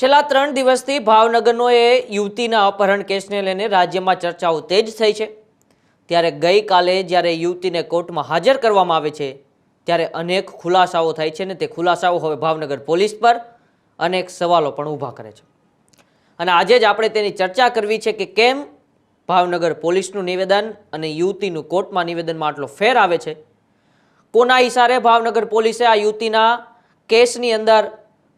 છેલ્લા ત્રણ દિવસથી ભાવનગરનો એ યુવતીના અપહરણ કેસને લઈને રાજ્યમાં ચર્ચાઓ તેજ થઈ છે. ત્યારે ગઈકાલે જ્યારે યુવતીને કોર્ટમાં હાજર કરવામાં આવે છે, ત્યારે અનેક ખુલાસાઓ થાય છે ને તે ખુલાસાઓ હવે ભાવનગર પોલીસ પર અનેક સવાલો પણ ઊભા કરે છે. અને આજે જ આપણે તેની ચર્ચા કરવી છે કે કેમ ભાવનગર પોલીસનું નિવેદન અને યુવતીનું કોર્ટમાં નિવેદનમાં આટલો ફેર આવે છે. કોના ઇશારે ભાવનગર પોલીસે આ યુવતીના કેસની અંદર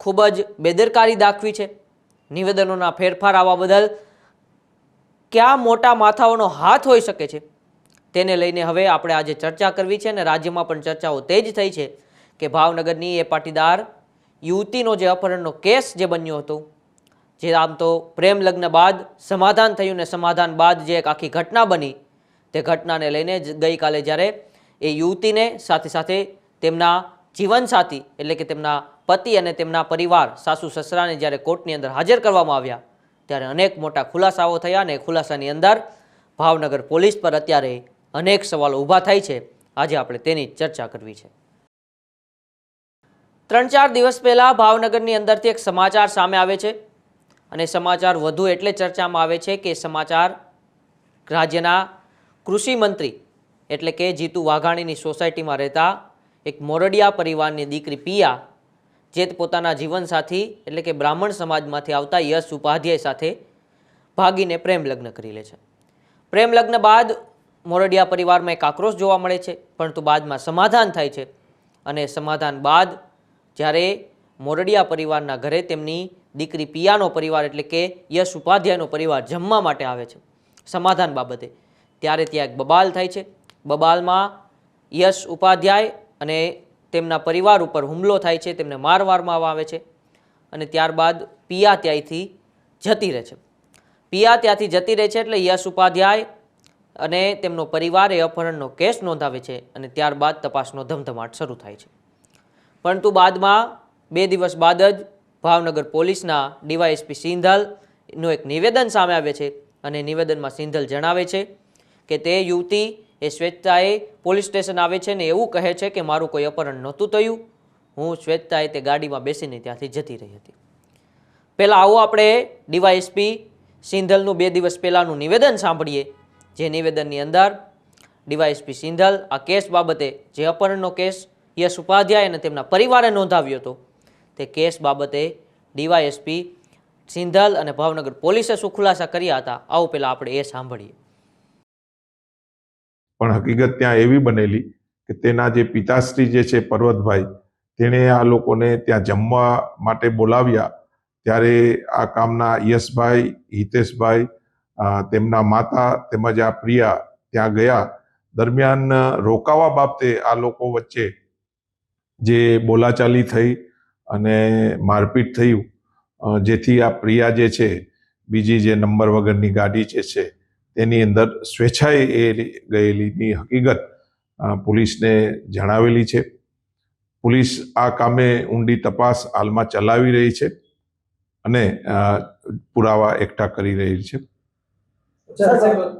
ખૂબ જ બેદરકારી દાખવી છે. નિવેદનોના ફેરફાર આવવા બદલ કયા મોટા માથાઓનો હાથ હોઈ શકે છે? તેને લઈને હવે આપણે આજે ચર્ચા કરવી છે અને રાજ્યમાં પણ ચર્ચાઓ તેજ થઈ છે કે ભાવનગરની એ પાટીદાર યુવતીનો જે અપહરણનો કેસ જે બન્યો હતો, જે આમ તો પ્રેમ લગ્ન બાદ સમાધાન થયું ને સમાધાન બાદ જે એક આખી ઘટના બની, તે ઘટનાને લઈને જ ગઈકાલે જ્યારે એ યુવતીને સાથે સાથે તેમના જીવનસાથી એટલે કે તેમના પતિ અને તેમના પરિવાર, સાસુ સસરાને જ્યારે કોર્ટની અંદર હાજર કરવામાં આવ્યા, ત્યારે અનેક મોટા ખુલાસાઓ થયા અને ખુલાસાની અંદર ભાવનગર પોલીસ પર અત્યારે અનેક સવાલો ઊભા થાય છે. આજે આપણે તેની ચર્ચા કરવી છે. ત્રણ ચાર દિવસ પહેલાં ભાવનગરની અંદરથી એક સમાચાર સામે આવે છે અને સમાચાર વધુ એટલે ચર્ચામાં આવે છે કે સમાચાર રાજ્યના કૃષિ મંત્રી એટલે કે જીતુ વાઘાણીની સોસાયટીમાં રહેતા એક મોરડિયા પરિવારની દીકરી પિયા, જે પોતાના જીવનસાથી એટલે કે બ્રાહ્મણ સમાજમાંથી આવતા યશ ઉપાધ્યાય સાથે ભાગીને પ્રેમ લગ્ન કરી લે છે. પ્રેમ લગ્ન બાદ મોરડિયા પરિવારમાં એક આક્રોશ જોવા મળે છે, પરંતુ બાદમાં સમાધાન થાય છે અને સમાધાન બાદ જ્યારે મોરડિયા પરિવારના ઘરે તેમની દીકરી પિયાનો પરિવાર એટલે કે યશ ઉપાધ્યાયનો પરિવાર જમવા માટે આવે છે. સમાધાન બાબતે ત્યારે ત્યાં એક બબાલ થાય છે. બબાલમાં યશ ઉપાધ્યાય અને તેમના પરિવાર ઉપર હુમલો થાય છે, તેમને માર મારવામાં આવે છે અને ત્યારબાદ પિયા ત્યાંથી જતી રહે છે. પિયા ત્યાંથી જતી રહે છે એટલે યશ ઉપાધ્યાય અને તેમનો પરિવાર એ અપહરણનો કેસ નોંધાવે છે અને ત્યારબાદ તપાસનો ધમધમાટ શરૂ થાય છે. પરંતુ બાદમાં બે દિવસ બાદ જ ભાવનગર પોલીસના ડીવાયએસપી સિંધલનું એક નિવેદન સામે આવે છે અને નિવેદનમાં સિંધલ જણાવે છે કે તે યુવતી એ સ્વેચ્છાએ પોલીસ સ્ટેશન આવે છે ને એવું કહે છે કે મારું કોઈ અપહરણ નહોતું થયું. હું શ્વેતાએ તે ગાડીમાં બેસીને ત્યાંથી જતી રહી હતી. પહેલાં આવો આપણે ડીવાયએસપી સિંધલનું બે દિવસ પહેલાંનું નિવેદન સાંભળીએ. જે નિવેદનની અંદર ડીવાયએસપી સિંધલ આ કેસ બાબતે જે અપહરણનો કેસ યશ ઉપાધ્યાય અને તેમના પરિવારે નોંધાવ્યો હતો, તે કેસ બાબતે ડીવાયએસપી સિંધલ અને ભાવનગર પોલીસે શું ખુલાસા કર્યા હતા, આવું પહેલાં આપણે એ સાંભળીએ. પણ હકીકત ત્યાં એવી બનેલી કે તેના જે પિતાશ્રી જે છે પર્વતભાઈ, તેણે આ લોકોને ત્યાં જમવા માટે બોલાવ્યા. ત્યારે આ કામના યશભાઈ, હિતેશભાઈ તેમના માતા તેમજ આ પ્રિયા ત્યાં ગયા. દરમિયાન રોકાવા બાબતે આ લોકો વચ્ચે જે બોલાચાલી થઈ અને મારપીટ થયું જેથી આ પ્રિયા જે છે, બીજી જે નંબર વગરની ગાડી જે છે તેની અંદર સ્વેચ્છાએ એ ગયેલીની હકીકત પોલીસને જણાવેલી છે. પોલીસ આ કામે ઊંડી તપાસ હાલમાં ચલાવી રહી છે અને પુરાવા એકઠા કરી રહી છે.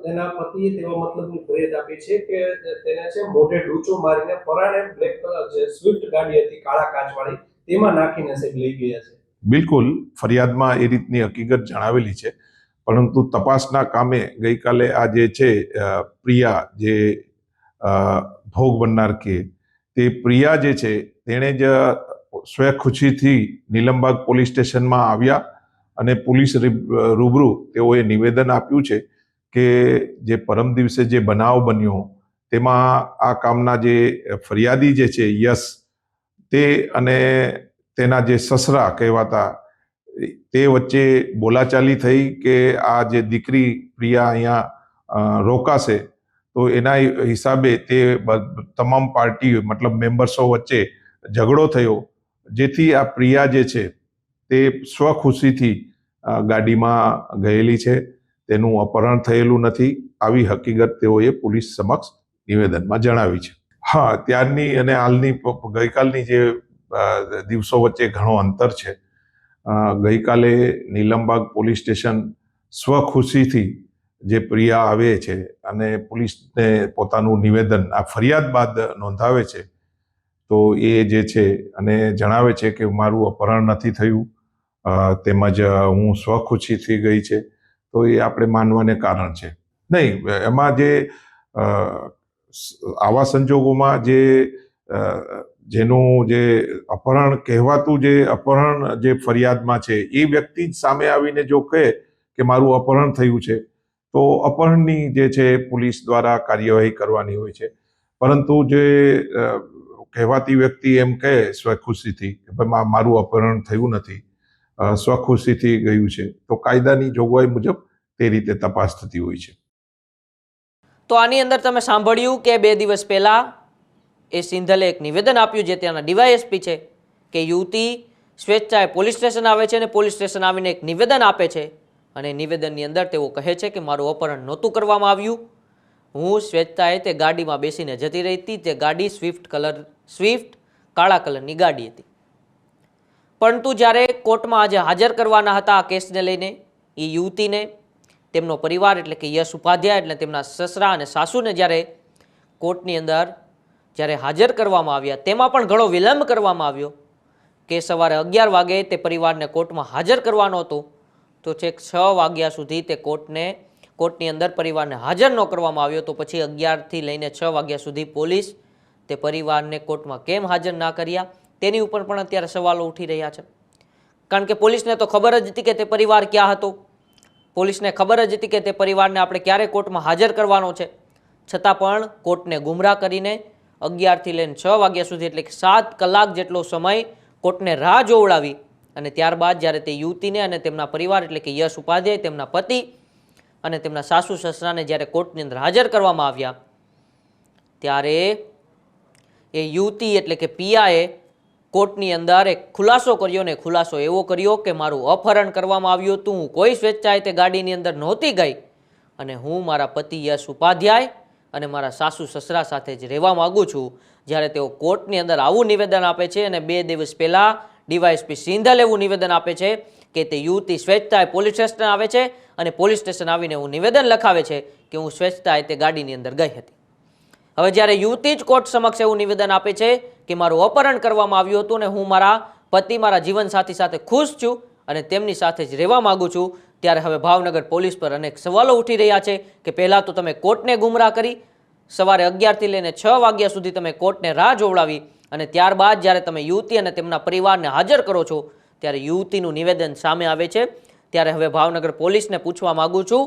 તેના પતિએ તેવા મતલબની ફરિયાદ આપી છે કે તેને છે મોઢે ડૂચો મારીને પરાણે બ્લેક કલર જે સ્વિફ્ટ ગાડી હતી કાળા કાચવાળી તેમાં નાખીને સાહેબ લઈ ગયા છે? બિલકુલ ફરિયાદમાં એ રીતની હકીકત જણાવેલી છે. પરંતુ તપાસના કામે ગઈકાલે આ જે છે પ્રિયા જે ભોગ બનનાર કે, તે પ્રિયા જે છે, તેણે જ સ્વખુશીથી નીલમબાગ પોલીસ સ્ટેશનમાં આવ્યા અને પોલીસ રૂબરૂ તેઓએ નિવેદન આપ્યું છે કે જે પરમ દિવસે જે બનાવ બન્યો, તેમાં આ કામના જે ફરિયાદી જે છે યશ, તે અને તેના જે સસરા કહેવાતા તે વચ્ચે બોલાચાલી થઈ કે આ જે દીકરી પ્રિયા અહીંયા રોકાશે, તો એના હિસાબે તે તમામ પાર્ટી મતલબ મેમ્બર્સો વચ્ચે ઝઘડો થયો, જેથી આ પ્રિયા જે છે તે સ્વખુશીથી ગાડીમાં ગયેલી છે. તેનું અપહરણ થયેલું નથી. આવી હકીકત તેઓએ પોલીસ સમક્ષ નિવેદનમાં જણાવી છે. હા, ત્યારની અને હાલની ગઈકાલની જે દિવસો વચ્ચે ઘણો અંતર છે ગઈકાલે નીલમબાગ પોલીસ સ્ટેશન સ્વખુશીથી જે પ્રિયા આવે છે અને પોલીસને પોતાનું નિવેદન, આ ફરિયાદ બાદ નોંધાવે છે, તો એ જે છે અને જણાવે છે કે મારું અપહરણ નથી થયું. તેમજ હું સ્વખુશીથી ગઈ છે, તો એ આપણે માનવાને કારણ છે. નહીં, એમાં જે આવા સંજોગોમાં જે જેનું જે અપહરણ કહેવાતું જે અપહરણ જે ફરિયાદમાં છે, એ વ્યક્તિ જ સામે આવીને જો કહે કે મારું અપહરણ થયું છે, તો અપહરણની જે છે પોલીસ દ્વારા કાર્યવાહી કરવાની હોય છે. પરંતુ જે કહેવાતી વ્યક્તિ એમ કહે સ્વખુશીથી કે ભાઈ મારું અપહરણ થયું નથી સ્વખુશીથી ગયું છે તો કાયદાની જોગવાઈ મુજબ તે રીતે તપાસ થતી હોય છે. તો આની અંદર તમે સાંભળ્યું કે બે દિવસ પહેલા એ સિંધલે એક નિવેદન આપ્યું જે ત્યાંના ડીવાયએસપી છે કે યુવતી સ્વેચ્છાએ પોલીસ સ્ટેશન આવે છે અને પોલીસ સ્ટેશન આવીને એક નિવેદન આપે છે. અને નિવેદનની અંદર તેઓ કહે છે કે મારું અપહરણ નહોતું કરવામાં આવ્યું. હું સ્વેચ્છાએ તે ગાડીમાં બેસીને જતી રહી હતી. તે ગાડી સ્વિફ્ટ કલર, સ્વિફ્ટ કાળા કલરની ગાડી હતી. પરંતુ જ્યારે કોર્ટમાં આજે હાજર કરવાના હતા આ કેસને લઈને, એ યુવતીને, તેમનો પરિવાર એટલે કે યશ ઉપાધ્યાય એટલે તેમના સસરા અને સાસુને જ્યારે કોર્ટની અંદર જ્યારે હાજર કરવામાં આવ્યા, તેમાં પણ ઘણો વિલંબ કરવામાં આવ્યો કે સવારે અગિયાર વાગે તે પરિવારને કોર્ટમાં હાજર કરવાનો હતો. તો છેક છ વાગ્યા સુધી તે કોર્ટને, કોર્ટની અંદર પરિવારને હાજર ન કરવામાં આવ્યો. તો પછી અગિયારથી લઈને છ વાગ્યા સુધી પોલીસ તે પરિવારને કોર્ટમાં કેમ હાજર ના કર્યા? તેની ઉપર પણ અત્યારે સવાલો ઉઠી રહ્યા છે. કારણ કે પોલીસને તો ખબર જ હતી કે તે પરિવાર ક્યાં હતો. પોલીસને ખબર જ હતી કે તે પરિવારને આપણે ક્યારે કોર્ટમાં હાજર કરવાનો છે. છતાં પણ કોર્ટને ગુમરાહ કરીને અગિયારથી લઈને છ વાગ્યા સુધી, એટલે કે સાત કલાક જેટલો સમય કોર્ટને રાહ જોવડાવી. અને ત્યારબાદ જ્યારે તે યુવતીને અને તેમના પરિવાર, એટલે કે યશ ઉપાધ્યાય, તેમના પતિ અને તેમના સાસુ સસરાને જ્યારે કોર્ટની અંદર હાજર કરવામાં આવ્યા, ત્યારે એ યુવતી, એટલે કે પિયાએ કોર્ટની અંદર એક ખુલાસો કર્યો ને ખુલાસો એવો કર્યો કે મારું અપહરણ કરવામાં આવ્યું હતું, હું કોઈ સ્વેચ્છાએ તે ગાડીની અંદર નહોતી ગઈ અને હું મારા પતિ યશ ઉપાધ્યાય અને મારા સાસુ સસરા સાથે જ રહેવા માગું છું, જ્યારે તેઓ કોર્ટની અંદર આવું નિવેદન આપે છે અને બે દિવસ પહેલાં ડીવાયએસપી સિંધલ એવું નિવેદન આપે છે કે તે યુવતી સ્વેચ્છતાએ પોલીસ સ્ટેશન આવે છે અને પોલીસ સ્ટેશન આવીને એવું નિવેદન લખાવે છે કે હું સ્વેચ્છતાએ તે ગાડીની અંદર ગઈ હતી. હવે જ્યારે યુવતી જ કોર્ટ સમક્ષ એવું નિવેદન આપે છે કે મારું અપહરણ કરવામાં આવ્યું હતું અને હું મારા પતિ, મારા જીવનસાથી સાથે ખુશ છું અને તેમની સાથે જ રહેવા માગું છું ત્યારે હવે ભાવનગર પોલીસ પર અનેક સવાલો ઉઠી રહ્યા છે કે પહેલાં તો તમે કોર્ટને ગુમરાહ કરી, સવારે અગિયારથી લઈને છ વાગ્યા સુધી તમે કોર્ટને રાહ જોવડાવી અને ત્યારબાદ જ્યારે તમે યુવતી અને તેમના પરિવારને હાજર કરો છો, ત્યારે યુવતીનું નિવેદન સામે આવે છે. ત્યારે હવે ભાવનગર પોલીસને પૂછવા માગું છું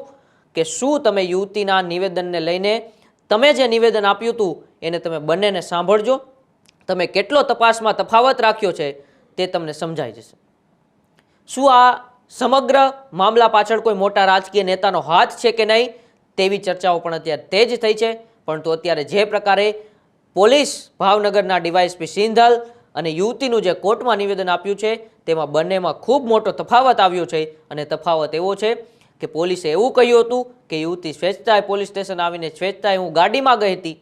કે શું તમે યુવતીના નિવેદનને લઈને તમે જે નિવેદન આપ્યું હતું, એને તમે બંનેને સાંભળજો. તમે કેટલો તપાસમાં તફાવત રાખ્યો છે તે તમને સમજાઈ જશે. શું આ સમગ્ર મામલા પાછળ કોઈ મોટા રાજકીય નેતાનો હાથ છે કે નહીં, તેવી ચર્ચાઓ પણ અત્યારે તેજ થઈ છે. પરંતુ અત્યારે જે પ્રકારે પોલીસ ભાવનગરના ડીવાયએસપી સિંધલ અને યુવતીનું જે કોર્ટમાં નિવેદન આપ્યું છે, તેમાં બંનેમાં ખૂબ મોટો તફાવત આવ્યો છે. અને તફાવત એવો છે કે પોલીસે એવું કહ્યું હતું કે યુવતી સ્વેચ્છાએ પોલીસ સ્ટેશન આવીને સ્વેચ્છાએ હું ગાડીમાં ગઈ હતી.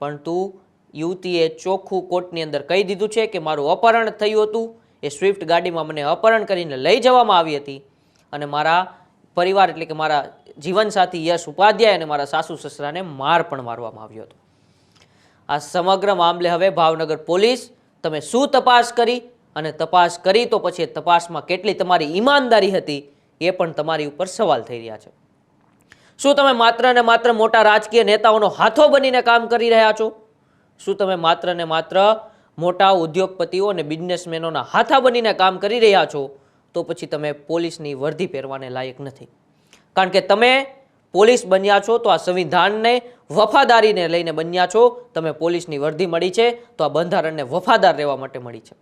પરંતુ યુવતીએ ચોખ્ખું કોર્ટની અંદર કહી દીધું છે કે મારું અપહરણ થયું હતું. એ સ્વિફ્ટ ગાડીમાં મને અપહરણ કરીને લઈ જવામાં આવી હતી. અને મારા પરિવાર એટલે કે મારા જીવનસાથી યશ ઉપાધ્યાય અને મારા સાસુ સસરાને માર પણ મારવામાં આવ્યો હતો. આ સમગ્ર મામલે હવે ભાવનગર પોલીસ તમે શું તપાસ કરી અને તપાસ કરી તો પછી તપાસમાં કેટલી તમારી ઈમાનદારી હતી એ પણ તમારી ઉપર સવાલ થઈ રહ્યા છે. શું તમે માત્ર ને માત્ર મોટા રાજકીય નેતાઓનો હાથો બનીને કામ કરી રહ્યા છો? શું તમે માત્ર ને માત્ર મોટા ઉદ્યોગપતિઓ અને બિઝનેસમેનોના હાથા બનીને કામ કરી રહ્યા છો, તો પછી તમે પોલીસની વર્ધી પહેરવાને લાયક નથી. કારણ કે તમે પોલીસ બન્યા છો, તો આ સંવિધાનને વફાદારીને લઈને બન્યા છો, તમે પોલીસની વર્ધી મળી છે, તો આ બંધારણને વફાદાર રહેવા માટે મળી છે.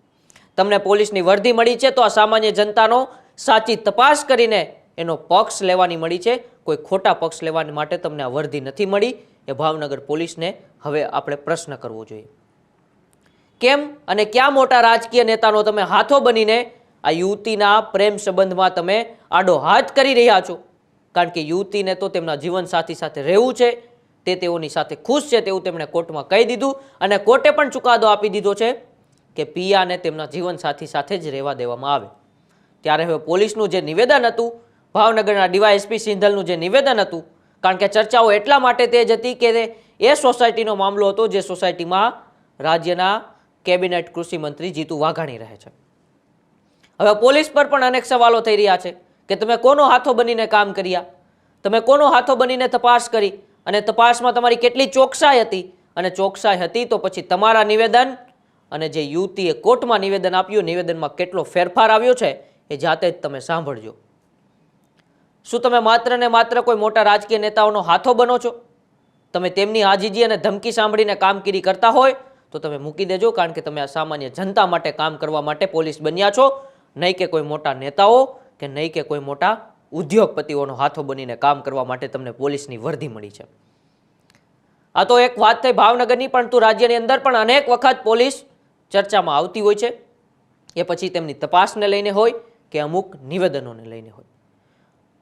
તમને પોલીસની વર્ધી મળી છે, તો આ સામાન્ય જનતાનો સાચી તપાસ કરીને એનો પક્ષ લેવાની મળી છે. કોઈ ખોટા પક્ષ લેવાની માટે તમને આ વર્ધી નથી મળી. એ ભાવનગર પોલીસને હવે આપણે પ્રશ્ન કરવો જોઈએ. કેમ અને ક્યાં મોટા રાજકીય નેતાનો તમે હાથો બનીને આ યુવતીના પ્રેમ સંબંધમાં તમે આડો હાથ કરી રહ્યા છો? કારણ કે યુવતીને તો તેમના જીવનસાથી સાથે રહેવું છે, તે તેઓની સાથે ખુશ છે તેવું તેમણે કોર્ટમાં કહી દીધું અને કોર્ટે પણ ચુકાદો આપી દીધો છે કે પિયાને તેમના જીવનસાથી સાથે જ રહેવા દેવામાં આવે. ત્યારે હવે પોલીસનું જે નિવેદન હતું, ભાવનગરના ડીવાયએસપી સિંધલનું જે નિવેદન હતું, કારણ કે ચર્ચાઓ એટલા માટે તે જ હતી કે એ સોસાયટીનો મામલો હતો જે સોસાયટીમાં રાજ્યના કેબિનેટ કૃષિ મંત્રી જીતુ વાઘાણી રહે છે. હવે પોલીસ પર પણ અનેક સવાલો થઈ રહ્યા છે કે તમે કોનો હાથો બનીને કામ કર્યા? તમે કોનો હાથો બનીને તપાસ કરી? અને તપાસમાં તમારી કેટલી ચોકસાઈ હતી? અને ચોકસાઈ હતી તો પછી તમારા નિવેદન અને જે યુવતીએ કોર્ટમાં નિવેદન આપ્યું, નિવેદનમાં કેટલો ફેરફાર આવ્યો છે એ જાતે જ તમે સાંભળજો. શું તમે માત્ર ને માત્ર કોઈ મોટા રાજકીય નેતાઓનો હાથો બનો છો? તમે તેમની આજીજી અને ધમકી સાંભળીને કામગીરી કરતા હોય તો તમે મૂકી દેજો, કારણ કે તમે આ સામાન્ય જનતા માટે કામ કરવા માટે પોલીસ બન્યા છો. નહીં કે કોઈ મોટા નેતાઓ કે નહીં કે કોઈ મોટા ઉદ્યોગપતિઓનો હાથો બનીને કામ કરવા માટે તમને પોલીસની વર્ધી મળી છે. આ તો એક વાત થઈ ભાવનગરની પરંતુ રાજ્યની અંદર પણ અનેક વખત પોલીસ ચર્ચામાં આવતી હોય છે. એ પછી તેમની તપાસને લઈને હોય કે અમુક નિવેદનોને લઈને હોય.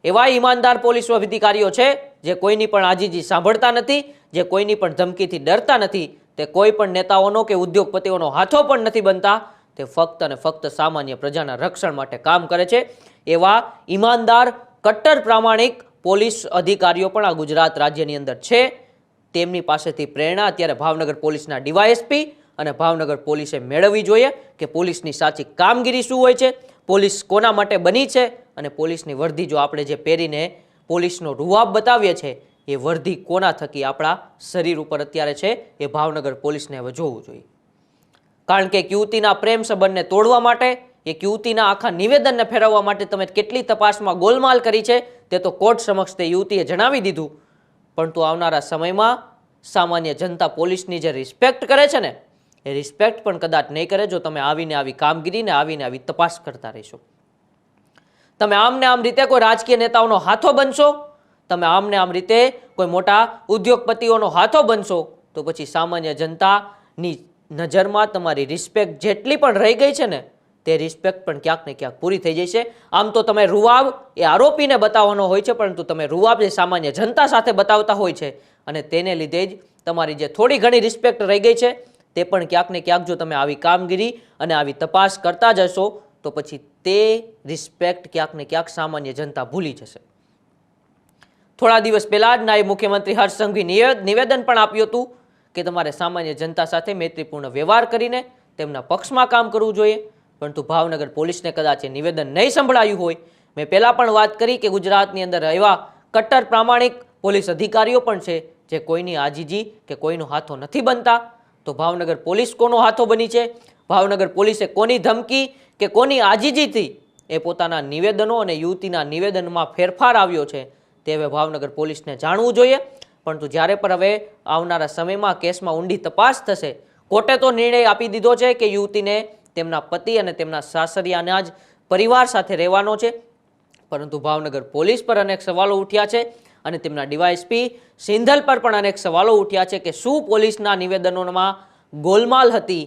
એવા ઈમાનદાર પોલીસ અધિકારીઓ છે, જે કોઈની પણ આજીજી સાંભળતા નથી, જે કોઈની પણ ધમકીથી ડરતા નથી તે કોઈ પણ નેતાઓનો કે ઉદ્યોગપતિઓનો હાથો પણ નથી બનતા. તે ફક્ત અને ફક્ત સામાન્ય પ્રજાના રક્ષણ માટે કામ કરે છે. એવા ઈમાનદાર, કટ્ટર પ્રામાણિક પોલીસ અધિકારીઓ પણ આ ગુજરાત રાજ્યની અંદર છે. તેમની પાસેથી પ્રેરણા અત્યારે ભાવનગર પોલીસના ડીવાયએસપી અને ભાવનગર પોલીસે મેળવવી જોઈએ કે પોલીસની સાચી કામગીરી શું હોય છે, પોલીસ કોના માટે બની છે અને પોલીસની વર્ધી જો આપણે જે પહેરીને પોલીસનો રૂવાબ બતાવીએ છીએ એ વર્ધી કોના થકી આપણા શરીર ઉપર અત્યારે છે એ ભાવનગર પોલીસને હવે જોવું જોઈએ. કારણ કે યુવતીના પ્રેમ સંબંધને તોડવા માટે, એક યુવતીના આખા નિવેદનને ફેરવવા માટે તમે કેટલી તપાસમાં ગોલમાલ કરી છે, તે તો કોર્ટ સમક્ષ તે યુવતીએ જણાવી દીધું. પરંતુ આવનારા સમયમાં સામાન્ય જનતા પોલીસની જે રિસ્પેક્ટ કરે છે ને, એ રિસ્પેક્ટ પણ કદાચ નહીં કરે જો તમે આવીને આવી કામગીરીને આવીને આવી તપાસ કરતા રહેશો. તમે આમને આમ રીતે કોઈ રાજકીય નેતાઓનો હાથો બનશો? તમે આમને આમ રીતે કોઈ મોટા ઉદ્યોગપતિઓનો હાથો બનશો, તો પછી સામાન્ય જનતાની નજરમાં તમારી રિસ્પેક્ટ જેટલી પણ રહી ગઈ છે ને, તે રિસ્પેક્ટ પણ ક્યાંક ને ક્યાંક પૂરી થઈ જશે. આમ તો તમે રૂવાબ એ આરોપીને બતાવવાનો હોય છે, પરંતુ તમે રૂવાબ જે સામાન્ય જનતા સાથે બતાવતા હોય છે, અને તેને લીધે જ તમારી જે થોડી ઘણી રિસ્પેક્ટ રહી ગઈ છે, તે પણ ક્યાંક ને ક્યાંક જો તમે આવી કામગીરી અને આવી તપાસ કરતા જશો, તો પછી તે રિસ્પેક્ટ ક્યાંક ને ક્યાંક સામાન્ય જનતા ભૂલી જશે. થોડા દિવસ પહેલા જ નાયબ મુખ્યમંત્રી હર્ષ સંઘવી નિવેદન પણ આપ્યું હતું કે તમારે સામાન્ય જનતા સાથે મૈત્રીપૂર્ણ વ્યવહાર કરીને તેમના પક્ષમાં કામ કરવું જોઈએ. પરંતુ ભાવનગર પોલીસને કદાચ એ નિવેદન નહીં સંભળાયું હોય. મેં પહેલાં પણ વાત કરી કે ગુજરાતની અંદર એવા કટ્ટર પ્રામાણિક પોલીસ અધિકારીઓ પણ છે જે કોઈની આજીજી કે કોઈનો હાથો નથી બનતા. તો ભાવનગર પોલીસ કોનો હાથો બની છે? ભાવનગર પોલીસે કોની ધમકી કે કોની આજીજીથી એ પોતાના નિવેદનો અને યુવતીના નિવેદનમાં ફેરફાર આવ્યો છે? તે હવે ભાવનગર પોલીસને જાણવું જોઈએ. પરંતુ જ્યારે પણ હવે આવનારા સમયમાં કેસમાં ઊંડી તપાસ થશે, કોર્ટે તો નિર્ણય આપી દીધો છે કે યુવતીને તેમના પતિ અને તેમના સાસરિયાના જ પરિવાર સાથે રહેવાનો છે. પરંતુ ભાવનગર પોલીસ પર અનેક સવાલો ઉઠ્યા છે અને તેમના ડીવાયએસપી સિંધલ પર પણ અનેક સવાલો ઉઠ્યા છે કે શું પોલીસના નિવેદનોમાં ગોલમાલ હતી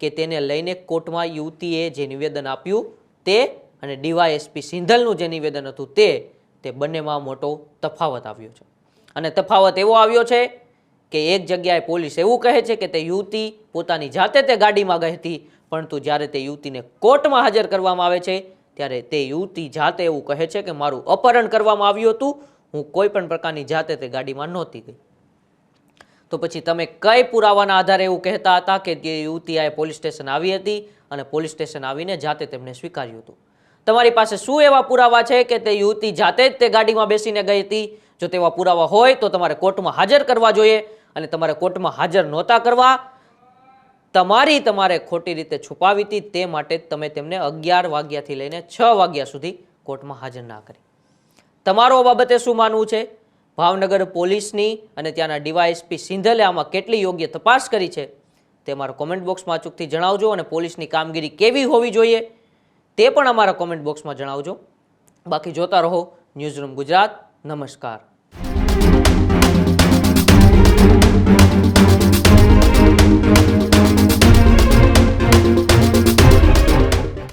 કે તેને લઈને કોર્ટમાં યુવતીએ જે નિવેદન આપ્યું તે અને ડીવાયએસપી સિંધલનું જે નિવેદન હતું તે તે બંનેમાં મોટો તફાવત આવ્યો છે. અને તફાવત એવો આવ્યો છે કે એક જગ્યાએ પોલીસ એવું કહે છે કે તે યુવતી પોતાની જાતે તે ગાડીમાં ગઈ હતી, પરંતુ જ્યારે તે યુવતીને કોર્ટમાં હાજર કરવામાં આવે છે, ત્યારે તે યુવતી જાતે એવું કહે છે કે મારું અપહરણ કરવામાં આવ્યું હતું, હું કોઈ પણ પ્રકારની જાતે તે ગાડીમાં નહોતી ગઈ. તો પછી તમે કઈ પુરાવાના આધારે એવું કહેતા હતા કે તે યુવતી આ પોલીસ સ્ટેશન આવી હતી અને પોલીસ સ્ટેશન આવીને જાતે તેમને સ્વીકાર્યું હતું? તમારી પાસે શું એવા પુરાવા છે કે તે યુવતી જાતે જ તે ગાડીમાં બેસીને ગઈ હતી? જો તેવા પુરાવા હોય તો તમારે કોર્ટમાં હાજર કરવા જોઈએ અને તમારે કોર્ટમાં હાજર નહોતા કરવા. તમારી તમારે ખોટી રીતે છુપાવી હતી તે માટે તમે તેમને અગિયાર વાગ્યાથી લઈને છ વાગ્યા સુધી કોર્ટમાં હાજર ના કરી. તમારો બાબતે શું માનવું છે? ભાવનગર પોલીસની અને ત્યાંના ડીવાયએસપી સિંધલે આમાં કેટલી યોગ્ય તપાસ કરી છે? તે અમારા કોમેન્ટ બોક્સમાં અચૂકથી જણાવજો અને પોલીસની કામગીરી કેવી હોવી જોઈએ? તે પણ અમારા કોમેન્ટ બોક્સમાં જણાવજો. બાકી જોતા રહો ન્યૂઝરૂમ ગુજરાત. નમસ્કાર.